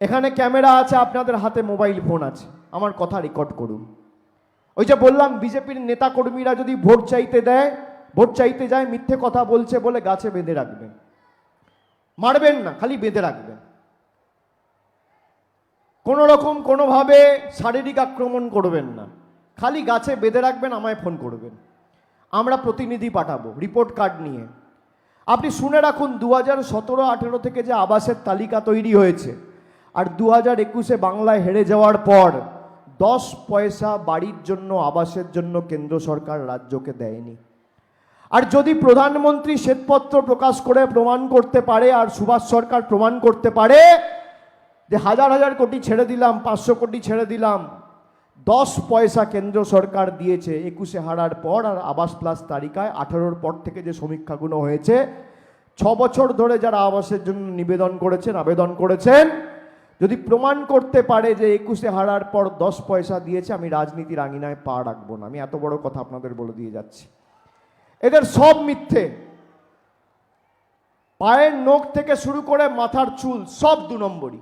এখানে ক্যামেরা আছে, আপনাদের হাতে মোবাইল ফোন আছে। আমার কথা রেকর্ড করুন। ওই যে বললাম, বিজেপির নেতা কর্মীরা যদি ভোট চাইতে দেয়, ভোট চাইতে যায়, মিথ্যে কথা বলছে বলে গাছে বেঁধে রাখবেন। মারবেন না, খালি বেঁধে রাখবেন। কোনো রকম কোনোভাবে শারীরিক আক্রমণ করবেন না। খালি গাছে বেঁধে রাখবেন, আমায় ফোন করবেন। আমরা প্রতিনিধি পাঠাবো রিপোর্ট কার্ড নিয়ে। আপনি শুনে রাখুন দু হাজার সতেরো আঠেরো থেকে যে আবাসের তালিকা তৈরি হয়েছে আর দু হাজার একুশে বাংলায় হেরে যাওয়ার পর দশ পয়সা বাড়ির জন্য, আবাসের জন্য কেন্দ্র সরকার রাজ্যকে দেয়নি। আর যদি প্রধানমন্ত্রী শ্বেতপত্র প্রকাশ করে প্রমাণ করতে পারে আর সুভাষ সরকার প্রমাণ করতে পারে, যে হাজার হাজার কোটি ছেড়ে দিলাম, পাঁচশো কোটি ছেড়ে দিলাম, দশ পয়সা কেন্দ্র সরকার দিয়েছে একুশে হারার পর আর আবাস প্লাস তালিকায় আঠারোর পর থেকে যে সমীক্ষাগুলো হয়েছে, ছ বছর ধরে যারা আবাসের জন্য নিবেদন করেছেন, আবেদন করেছেন যদি প্রমাণ করতে পারে যে একুশে হারার পর দশ পয়সা দিয়েছে, আমি রাজনীতির আঙিনায় পা রাখব না। আমি এত বড় কথা আপনাদের বলে দিয়ে যাচ্ছি। এদের সব মিথ্যে। পায়ের নখ থেকে শুরু করে মাথার চুল সব দু নম্বরই।